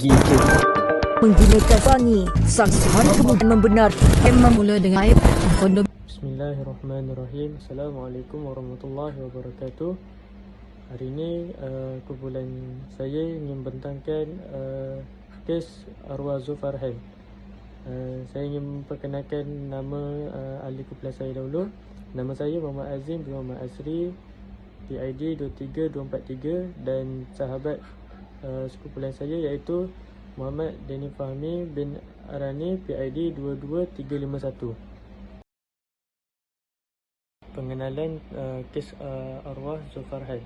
kita. Menggunakan wangi, saksikan kemudian membenar Memang mula dengan air kondom Bismillahirrahmanirrahim. Assalamualaikum warahmatullahi wabarakatuh. Hari ini uh, kumpulan saya ingin bentangkan uh, kes arwah Zulfarhan. Uh, saya ingin memperkenalkan nama uh, ahli kumpulan saya dahulu. Nama saya Muhammad Azim bin Muhammad Asri. PID 23243 dan sahabat sekumpulan saya iaitu Muhammad Dani Fahmi bin Arani PID 22351 pengenalan uh, kes uh, arwah Zulfarhan.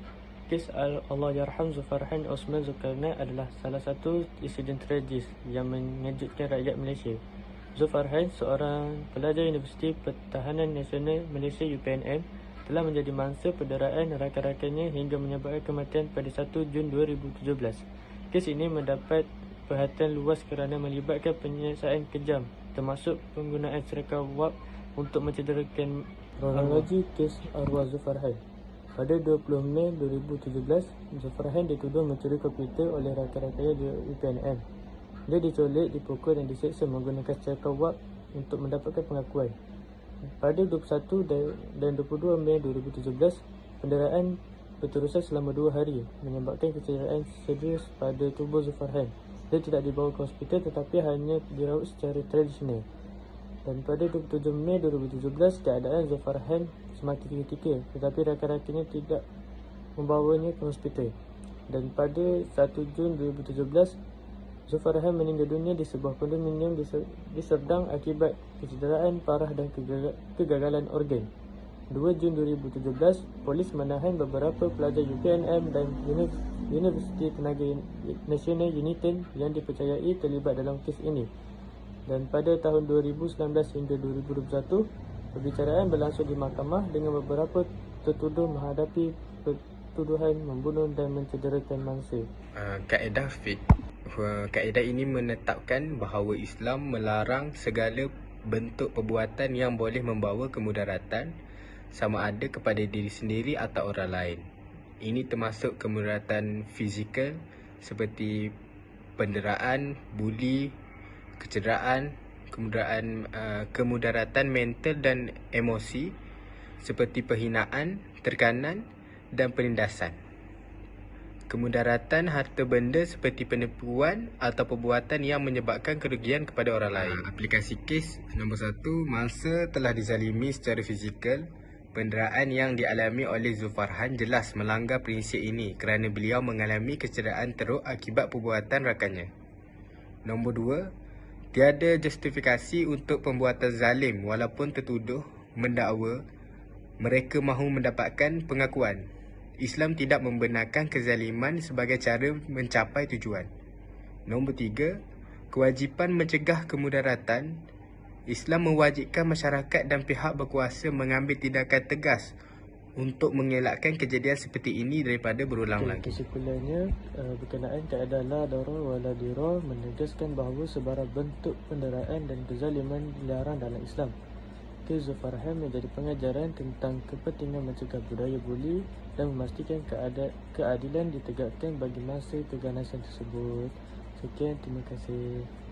Kes Al- Allah Yarham Zulfarhan Osman Zulkarnain adalah salah satu insiden tragis yang mengejutkan rakyat Malaysia. Zulfarhan, seorang pelajar Universiti Pertahanan Nasional Malaysia UPNM, telah menjadi mangsa penderaan rakan-rakannya hingga menyebabkan kematian pada 1 Jun 2017. Kes ini mendapat perhatian luas kerana melibatkan penyiasatan kejam termasuk penggunaan serika wap untuk mencederakan kronologi kes arwah Zulfarhan. Pada 20 Mei 2017, Zulfarhan dituduh mencuri komputer oleh rakan-rakannya di UPNM. Dia diculik, dipukul dan diseksa menggunakan serika wap untuk mendapatkan pengakuan. Pada 21 dan dan 22 Mei 2017, penderaan berterusan selama dua hari menyebabkan kecederaan serius pada tubuh Zulfarhan. Dia tidak dibawa ke hospital tetapi hanya dirawat secara tradisional. Dan pada 27 Mei 2017, keadaan Zulfarhan semakin kritikal tetapi rakan-rakannya tidak membawanya ke hospital. Dan pada 1 Jun 2017, Zulfarhan meninggal dunia di sebuah kondominium di, Ser- di Serdang akibat kecederaan parah dan kegagal- kegagalan organ. 2 Jun 2017, polis menahan beberapa pelajar UPNM dan Uni- Universiti Tenaga Nasional UNITEN yang dipercayai terlibat dalam kes ini. Dan pada tahun 2019 hingga 2021, perbicaraan berlangsung di mahkamah dengan beberapa tertuduh menghadapi pertuduhan membunuh dan mencederakan mangsa. Uh, kaedah uh, kaedah ini menetapkan bahawa Islam melarang segala bentuk perbuatan yang boleh membawa kemudaratan sama ada kepada diri sendiri atau orang lain. Ini termasuk kemudaratan fizikal seperti penderaan, buli, kecederaan, kemudaratan uh, kemudaratan mental dan emosi seperti perhinaan, tekanan dan penindasan. Kemudaratan harta benda seperti penipuan atau perbuatan yang menyebabkan kerugian kepada orang lain. Aplikasi kes nombor satu, mangsa telah dizalimi secara fizikal. Penderaan yang dialami oleh Zulfarhan jelas melanggar prinsip ini kerana beliau mengalami kecederaan teruk akibat perbuatan rakannya. Nombor dua, tiada justifikasi untuk pembuatan zalim walaupun tertuduh mendakwa mereka mahu mendapatkan pengakuan. Islam tidak membenarkan kezaliman sebagai cara mencapai tujuan. Nombor tiga, kewajipan mencegah kemudaratan. Islam mewajibkan masyarakat dan pihak berkuasa mengambil tindakan tegas untuk mengelakkan kejadian seperti ini daripada berulang lagi. Kesimpulannya, uh, berkenaan keadaan la darah wa la menegaskan bahawa sebarang bentuk penderaan dan kezaliman dilarang dalam Islam. Kes Zulfarhan menjadi pengajaran tentang kepentingan mencegah budaya buli dan memastikan keadilan ditegakkan bagi masa keganasan tersebut. Sekian, terima kasih.